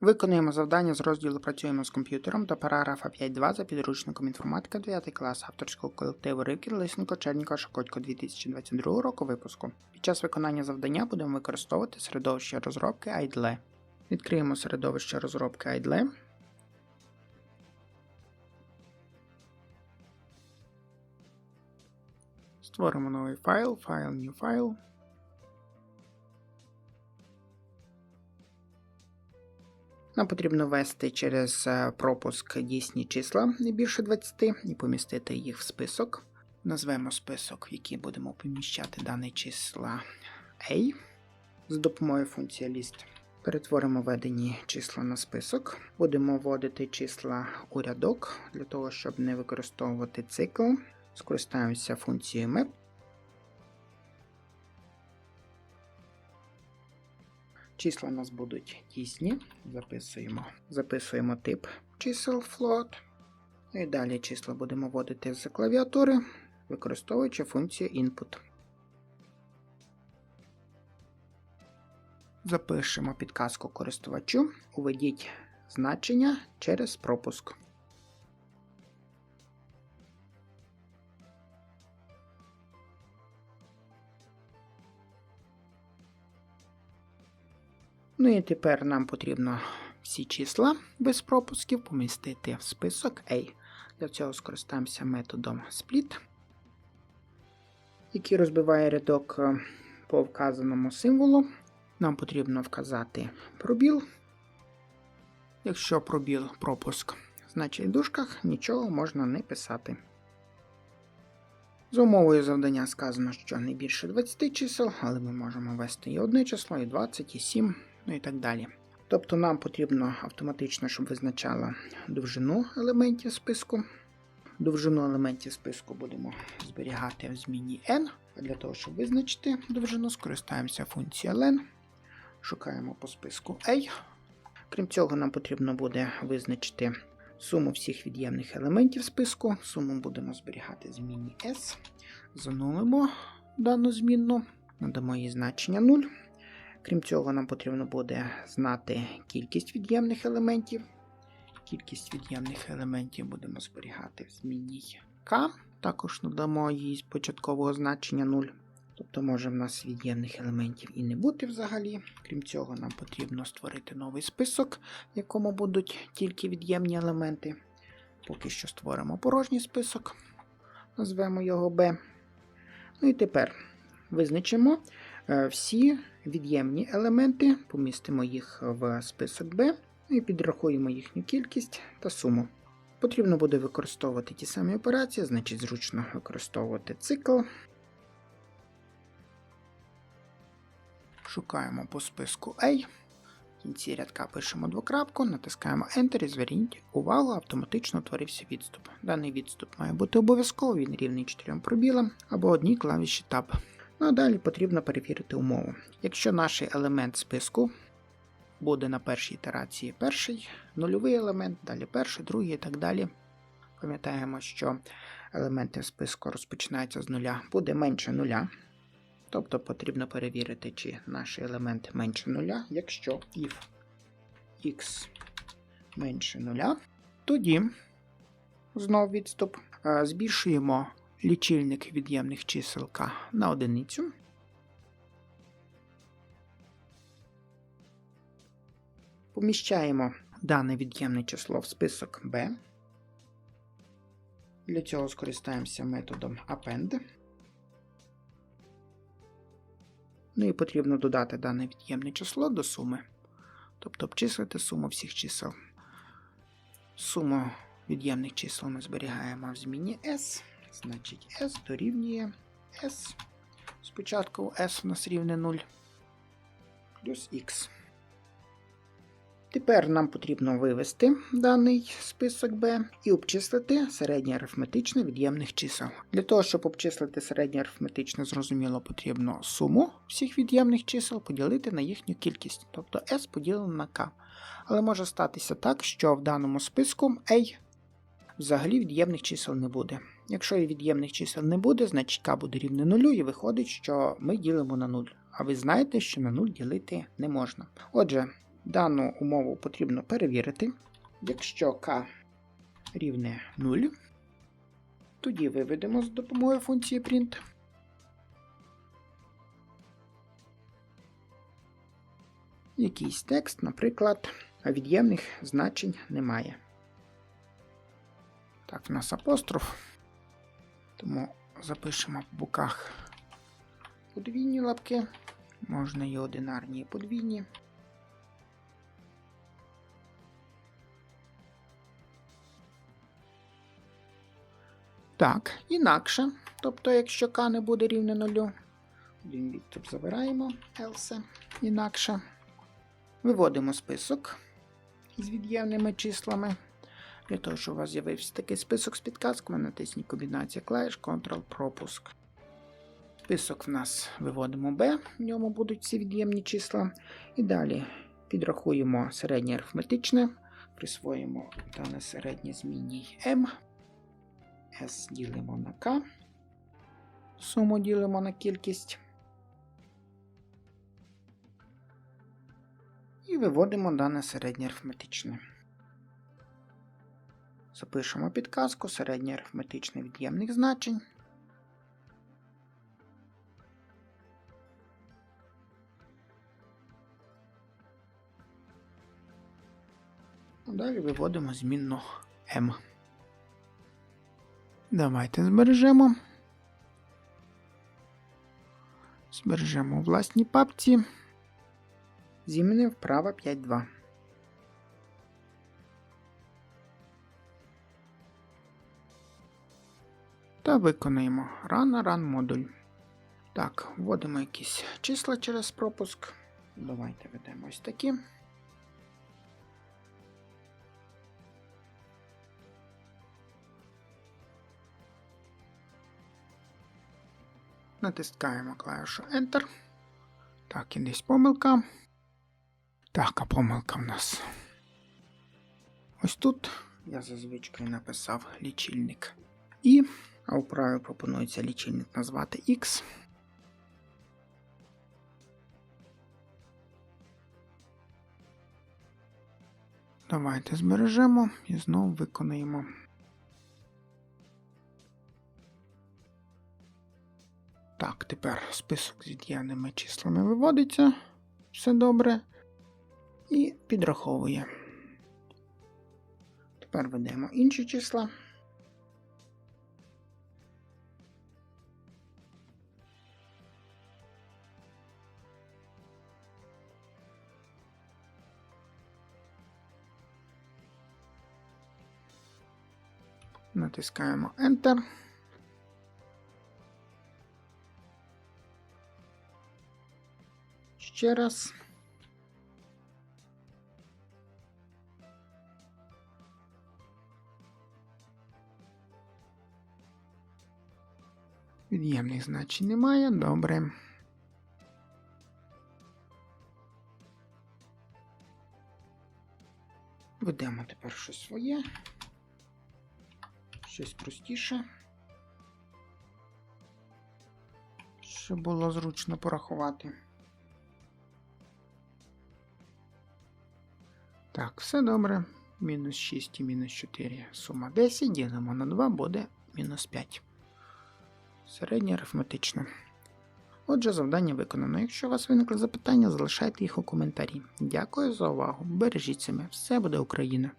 Виконуємо завдання з розділу Працюємо з комп'ютером до параграфа 5.2 за підручником інформатика 9 клас авторського колективу Рикін Лисенко Черніка Шокотько 2022 року випуску. Під час виконання завдання будемо використовувати середовище розробки IDLE. Відкриємо середовище розробки IDLE. Створимо новий файл, файл New File. Нам потрібно ввести через е, пропуск дійсні числа не більше 20 і помістити їх в список. Назвемо список, в який будемо поміщати дані числа A. З допомогою функції list перетворимо введені числа на список. Будемо вводити числа у рядок для того, щоб не використовувати цикл. Скористаємося функцією map. Числа у нас будуть дійсні. Записуємо. Записуємо тип чисел float. І далі числа будемо вводити з клавіатури, використовуючи функцію input. Запишемо підказку користувачу. Уведіть значення через пропуск. Ну і тепер нам потрібно всі числа без пропусків помістити в список A. Для цього скористаємося методом split, який розбиває рядок е, по вказаному символу. Нам потрібно вказати пробіл. Якщо пробіл пропуск значить в дужках, нічого можна не писати. За умовою завдання сказано, що не більше 20 чисел, але ми можемо ввести і одне число, і 20, і 7 ну і так далі. Тобто нам потрібно автоматично, щоб визначала довжину елементів списку. Довжину елементів списку будемо зберігати в зміні n. А для того, щоб визначити довжину, скористаємося функцією len. Шукаємо по списку A. Крім цього, нам потрібно буде визначити суму всіх від'ємних елементів списку. Суму будемо зберігати в зміні S. Занулимо дану змінну, надамо їй значення 0. Крім цього, нам потрібно буде знати кількість від'ємних елементів. Кількість від'ємних елементів будемо зберігати в змінній k. Також надамо їй з початкового значення 0. Тобто може в нас від'ємних елементів і не бути взагалі. Крім цього, нам потрібно створити новий список, в якому будуть тільки від'ємні елементи. Поки що створимо порожній список, назвемо його B. Ну і тепер визначимо всі від'ємні елементи, помістимо їх в список B і підрахуємо їхню кількість та суму. Потрібно буде використовувати ті самі операції, значить зручно використовувати цикл. Шукаємо по списку A. В кінці рядка пишемо двокрапку, натискаємо Enter і зверніть увагу, автоматично утворився відступ. Даний відступ має бути обов'язково, він рівний 4 пробілам або одній клавіші Tab. Ну а далі потрібно перевірити умову. Якщо наш елемент списку буде на першій ітерації перший, нульовий елемент, далі перший, другий і так далі. Пам'ятаємо, що елементи списку розпочинаються з нуля, буде менше нуля. Тобто потрібно перевірити, чи наш елемент менше нуля. Якщо if x менше нуля, тоді знов відступ. Збільшуємо лічильник від'ємних чисел k на одиницю. Поміщаємо дане від'ємне число в список B. Для цього скористаємося методом append. Ну і потрібно додати дане від'ємне число до суми. Тобто обчислити суму всіх чисел. Суму від'ємних чисел ми зберігаємо в зміні S. Значить, S дорівнює S. Спочатку S у нас рівне 0 плюс X. Тепер нам потрібно вивести даний список B і обчислити середнє арифметичне від'ємних чисел. Для того, щоб обчислити середнє арифметичне, зрозуміло, потрібно суму всіх від'ємних чисел поділити на їхню кількість, тобто S поділено на K. Але може статися так, що в даному списку A взагалі від'ємних чисел не буде. Якщо і від'ємних чисел не буде, значить k буде рівне нулю, і виходить, що ми ділимо на 0. А ви знаєте, що на 0 ділити не можна. Отже, Дану умову потрібно перевірити. Якщо k рівне 0, тоді виведемо з допомогою функції print. Якийсь текст, наприклад, від'ємних значень немає. Так, в нас апостроф. Тому запишемо в боках подвійні лапки. Можна і одинарні, і подвійні. Так, інакше. Тобто, якщо k не буде рівне нулю, один відступ забираємо, else, інакше. Виводимо список з від'ємними числами. Для того, щоб у вас з'явився такий список з підказками, натисніть комбінація клавіш Ctrl-пропуск. Список в нас виводимо B, в ньому будуть всі від'ємні числа. І далі підрахуємо середнє арифметичне, присвоїмо дане середнє змінній m. S ділимо на K. Суму ділимо на кількість. І виводимо дане середнє арифметичне. Запишемо підказку середнє арифметичне від'ємних значень. Далі виводимо змінну m. Давайте збережемо. Збережемо у власній папці. Змінив вправо 5.2. Та виконаємо run run модуль. Так, вводимо якісь числа через пропуск. Давайте ведемо ось такі. Натискаємо клавішу Enter. Так, і десь помилка. Так, а помилка в нас. Ось тут я за звичкою написав лічильник. І а у праві пропонується лічильник назвати X. Давайте збережемо і знову виконаємо. Так, тепер список з від'ємними числами виводиться. Все добре. І підраховує. Тепер ведемо інші числа. Натискаємо Enter. Ще раз. Від'ємних значень немає. Добре. Ведемо тепер щось своє. Щось простіше. Щоб було зручно порахувати. Так, все добре. Мінус 6 і мінус 4. Сума 10. Ділимо на 2, буде мінус 5. Середнє арифметично. Отже, завдання виконано. Якщо у вас виникли запитання, залишайте їх у коментарі. Дякую за увагу. Бережіть себе. Все буде Україна!